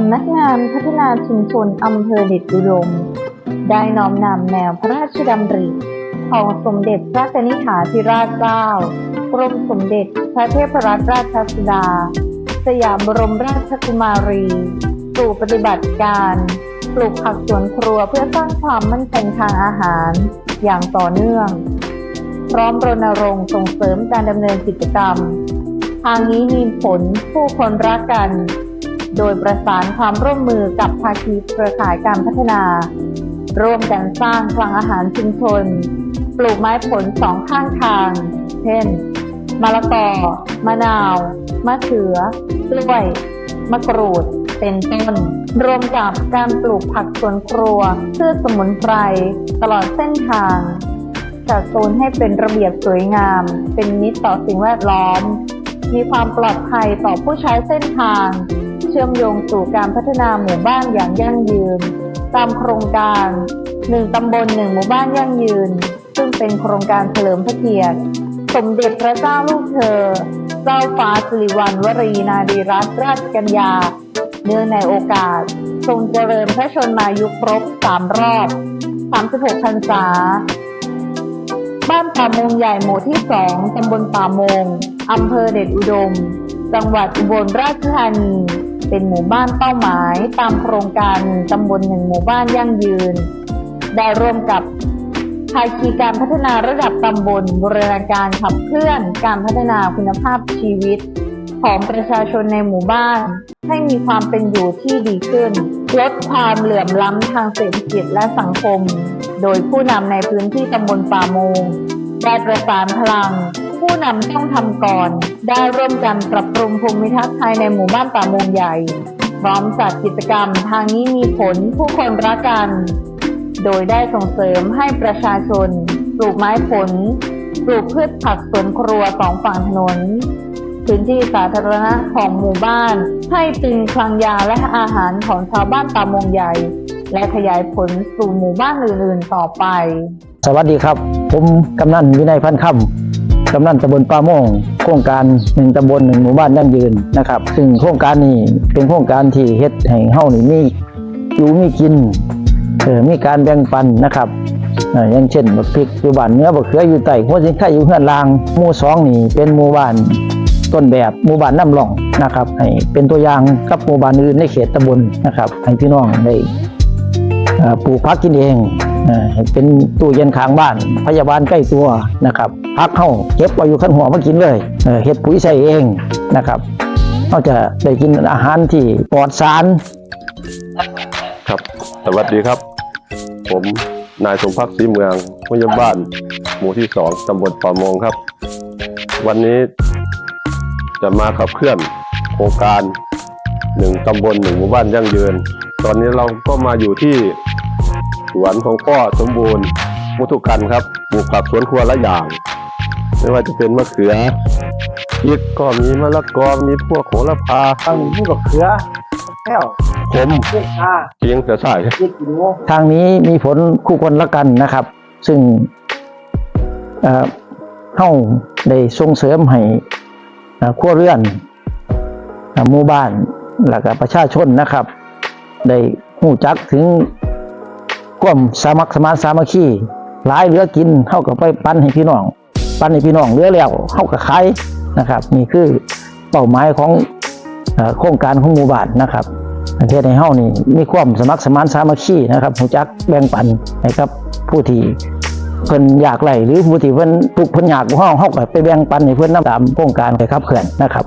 ำนักงานพัฒนาชุมชนอำเภอเด็ดอุดม ได้น้อมนำแนวพระราชดำริของสมเด็จพระนิษฐาธิราชเจ้า กรมสมเด็จพระเทพรัตนราชสุดา สยามบรมราชกุมารี สู่ปฏิบัติการปลูกผักสวนครัวเพื่อสร้างความมั่นคงทางอาหารอย่างต่อเนื่อง พร้อมรณรงค์ส่งเสริมการดำเนินกิจกรรม ทางนี้มีผลผู้คนรักกัน โดยประสานความร่วมมือกับภาคีเครือข่ายการพัฒนา ร่วมกันสร้างคลังอาหารชุมชน ปลูกไม้ผลสองข้างทาง เช่น มะละกอ มะนาว มะเขือ กล้วย มะกรูด เป็นต้น รวมกับการปลูกผักสวนครัวพืชสมุนไพรตลอดเส้นทางจัดโซนให้เป็นระเบียบสวยงาม เป็นมิตรต่อสิ่งแวดล้อม มีความปลอดภัยต่อผู้ใช้เส้นทาง ชื่อมโยงสู่การพัฒนาหมู่บ้านอย่างยั่งยืน ตามโครงการหนึ่งตำบลหนึ่งหมู่บ้านยั่งยืน ซึ่งเป็นโครงการเฉลิมพระเกียรติ สมเด็จพระเจ้าลูกเธอ เจ้าฟ้าสิริวัณวรีนารีรัตนราชกัญญา เนื่องในโอกาส ทรงเจริญพระชนมายุครบสามรอบ 36พรรษา บ้านป่ามงใหญ่หมู่ที่สองตำบลป่ามงอำเภอเดชอุดม จังหวัดอุบลราชธานี เป็นหมู่บ้านเป้าหมาย ตามโครงการตำบลหนึ่งหมู่บ้านยั่งยืน ได้ร่วมกับภาคีการพัฒนาระดับตำบลบูรณาการขับเคลื่อนการพัฒนาคุณภาพชีวิต ของประชาชนในหมู่บ้าน ให้มีความเป็นอยู่ที่ดีขึ้น ลดความเหลื่อมล้ำทางเศรษฐกิจและสังคม โดยผู้นำในพื้นที่ตำบลป่าโมงได้ประสานพลัง ผู้นำต้องทำก่อน ได้ร่วมกันปรับปรุงภูมิทัศน์ภายในหมู่บ้านป่าโมงใหญ่ พร้อมจัดกิจกรรมทางนี้มีผลผู้คนรักกัน โดยได้ส่งเสริมให้ประชาชนปลูกไม้ผลปลูกพืชผักสวนครัวสองฝั่งถนน พื้นที่สาธารณะของหมู่บ้าน ให้เป็นคลังยาและอาหารของชาวบ้านตามงใหญ่ และขยายผลสู่หมู่บ้านอื่นๆต่อไป สวัสดีครับ ผมกำนันวินัยพันธ์คำ กำนันตำบลป่าโมงโครงการหนึ่งตำบลหนึ่งหมู่บ้านยั่งยืนนะครับ ซึ่งโครงการนี้เป็นโครงการที่เฮ็ดให้เฮ้านี่มีอยู่มีกินเออมีการแบ่งปันนะครับอย่างเช่นบักพริกอยู่บ้านเนื้อบักเขืออยู่ใต้หัวสิงไข่อยู่เฮือนลางหมู่สองนี่เป็นหมู่บ้านต้นแบบหมู่บ้านน้ำหลองนะครับให้เป็นตัวอย่างกับหมู่บ้านอื่นในเขตตำบลนะครับให้พี่น้องได้ปลูกพักกินเอง เป็นตู้เย็นข้างบ้าน พยาบาลใกล้ตัวนะครับพักเข้าเก็บเอาอยู่ขั้นหัวมากินเลยเห็ดปุ๋ยใส่เองนะครับเขาจะได้กินอาหารที่ปลอดสารครับ สวัสดีครับ ผมนายสมพักดิ์ศรีเมืองผู้ใหญ่บ้าน หมู่ที่สองตำบลป่ามงครับ วันนี้จะมาขับเคลื่อนโครงการหนึ่งตำบลหนึ่งหมู่บ้านยั่งยืน ตอนนี้เราก็มาอยู่ที่ วนของพ่อสมบูรณ์มุทุกันครับปลูกผักสวนครัวละอย่าง ไม่ว่าจะเป็นมะเขือพริกก็มีมะละกอมีพวกโหระพาตั้งนี่ก็เขือแก้วขมเขือเพียงแต่ใส่ทางนี้มีผลคู่คนละกันนะครับ ซึ่งเอ่อเฮาได้ส่งเสริมให้เอ่อครัวเรือนเอ่อหมู่บ้านแล้วก็ประชาชนนะครับ ได้หูจักถึง ความสามัคสมานสามัคคีหลายเหลือกินเท่ากับไปปั้นให้พี่น้อง ปั้นให้พี่น้องเหลือแล้วเท่ากับขายนะครับ นี่คือเป้าหมายของโครงการของหมู่บ้านนะครับประเทศในเฮ้านี่มีความสมัครสมานสามัคคีนะครับหูจักแบ่งปันให้กับผู้ที่เพิ่นอยากไหลหรือผู้ที่เพิ่นทุกเพิ่นอยากของเฮาเฮาก็ไปแบ่งปันให้เพิ่นนำตามโครงการไปขับเคลื่อนนะครับ